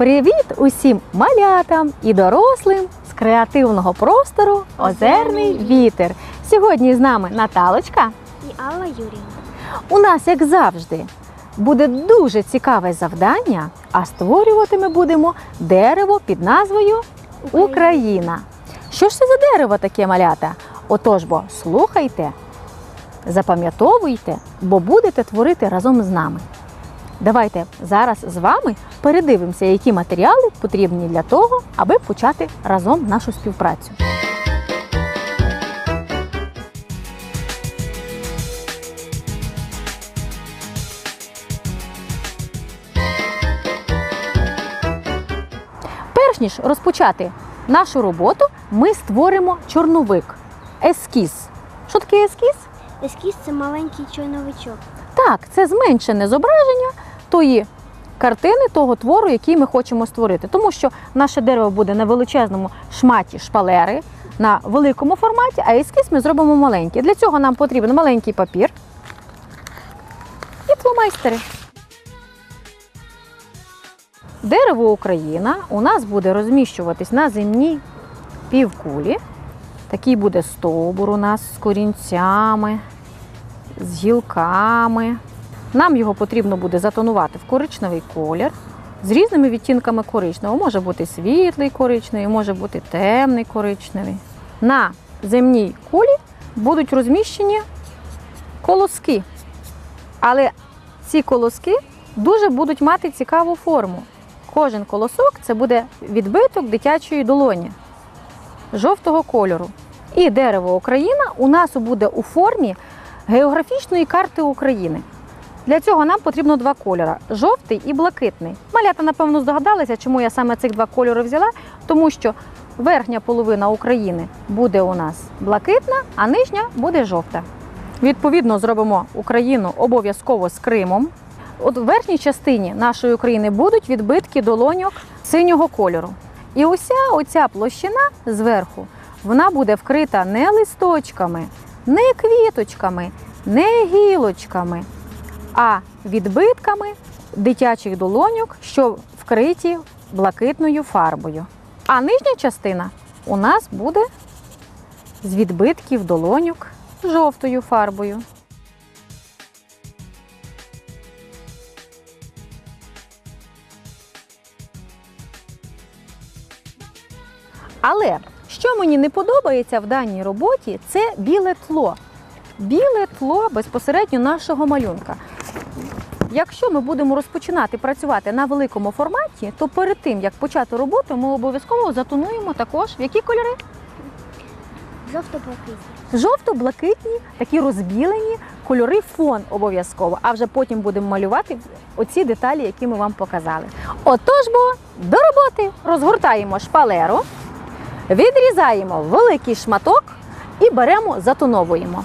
Привіт усім малятам і дорослим з креативного простору Озерний вітер. Сьогодні з нами Наталочка. і Алла Юріївна. У нас, як завжди, буде дуже цікаве завдання, а створювати ми будемо дерево під назвою Україна. Що ж це за дерево таке малята? Отож бо слухайте, запам'ятовуйте, бо будете творити разом з нами. Давайте зараз з вами передивимося, які матеріали потрібні для того, аби почати разом нашу співпрацю. Перш ніж розпочати нашу роботу, ми створимо чорновик, ескіз. Що таке ескіз? Ескіз це маленький чорновичок. Так, це зменшене зображення тої картини, того твору, який ми хочемо створити. Тому що наше дерево буде на величезному шматі шпалери, на великому форматі, а ескіз ми зробимо маленький. Для цього нам потрібен маленький папір і фломайстери. Дерево Україна у нас буде розміщуватись на земній півкулі. Такий буде стовбур у нас з корінцями, з гілками. Нам його потрібно буде затонувати в коричневий колір з різними відтінками коричневого. Може бути світлий коричневий, може бути темний коричневий. На земній кулі будуть розміщені колоски. Але ці колоски дуже будуть мати цікаву форму. Кожен колосок це буде відбиток дитячої долоні жовтого кольору. І дерево Україна у нас буде у формі географічної карти України. Для цього нам потрібно два кольори жовтий і блакитний. Малята, напевно, здогадалися, чому я саме цих два кольори взяла, тому що верхня половина України буде у нас блакитна, а нижня буде жовта. Відповідно, зробимо Україну обов'язково з Кримом. От в верхній частині нашої України будуть відбитки долоньок синього кольору. І уся оця площина зверху вона буде вкрита не листочками, не квіточками, не гілочками, а відбитками дитячих долоньок, що вкриті блакитною фарбою. А нижня частина у нас буде з відбитків долоньок жовтою фарбою. Але що мені не подобається в даній роботі, це біле тло. Біле тло безпосередньо нашого малюнка. Якщо ми будемо розпочинати працювати на великому форматі, то перед тим як почати роботу, ми обов'язково затонуємо також в які кольори? Жовто-блакитний. Жовто-блакитні, такі розбілені кольори фон обов'язково. А вже потім будемо малювати оці деталі, які ми вам показали. Отож, бо до роботи розгортаємо шпалеру, відрізаємо великий шматок і беремо, затоновуємо.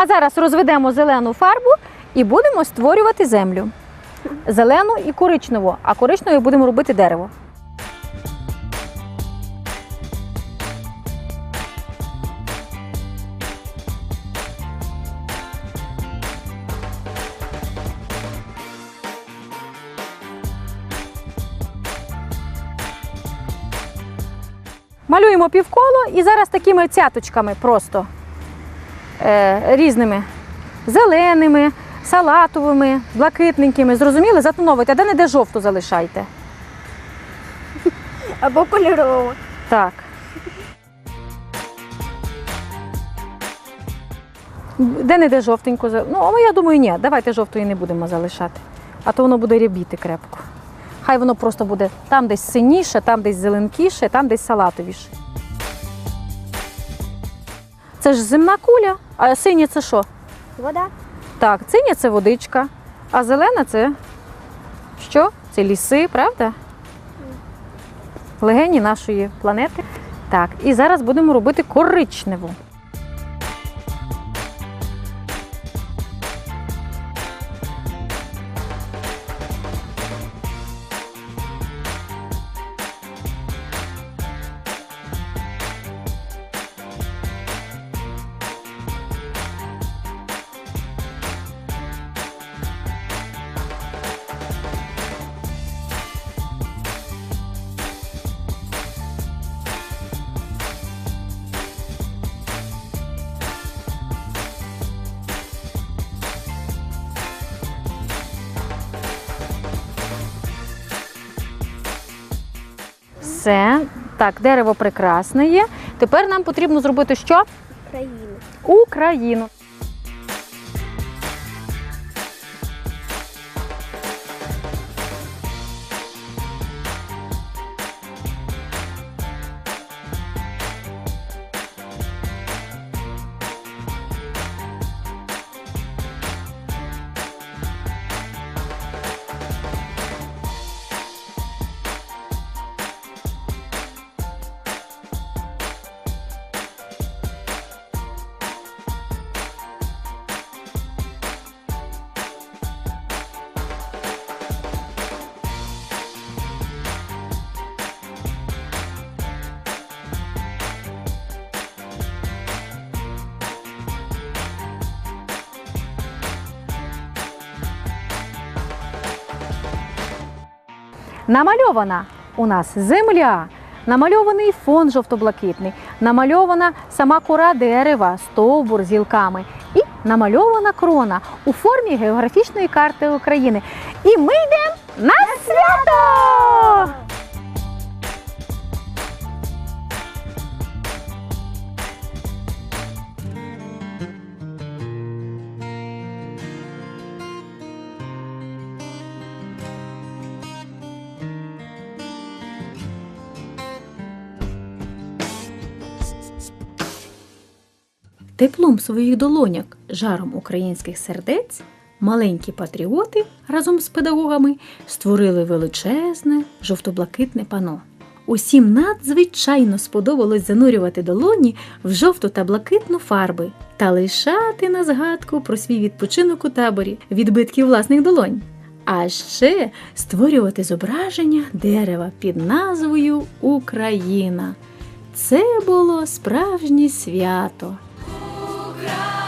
А зараз розведемо зелену фарбу і будемо створювати землю. Зелену і коричневу, а коричневою будемо робити дерево. Малюємо півколо і зараз такими цяточками просто різними зеленими, салатовими, блакитненькими. Зрозуміли? Затоновуйте, а де не де жовту залишайте. Або кольорово. Так. Де не де жовтенько. за- Ну, я думаю, ні, давайте жовтої не будемо залишати. А то воно буде рябіти крепко. Хай воно просто буде там десь синіше, там десь зеленкіше, там десь салатовіше. Це ж земна куля, а синє це що? Вода. Так, синя це водичка, а зелена це що? Це ліси, правда? Легені нашої планети. Так, і зараз будемо робити коричневу. Все. Так, дерево прекрасне є. Тепер нам потрібно зробити що? Україну. Україну. Намальована у нас земля, намальований фон жовто-блакитний, намальована сама кора дерева, стовбур з гілками і намальована крона у формі географічної карти України. І ми йдемо на свято! Теплом своїх долоняк, жаром українських сердець, маленькі патріоти разом з педагогами створили величезне жовто-блакитне пано. Усім надзвичайно сподобалось занурювати долоні в жовту та блакитну фарби та лишати на згадку про свій відпочинок у таборі відбитків власних долонь. А ще створювати зображення дерева під назвою Україна. Це було справжнє свято. Україна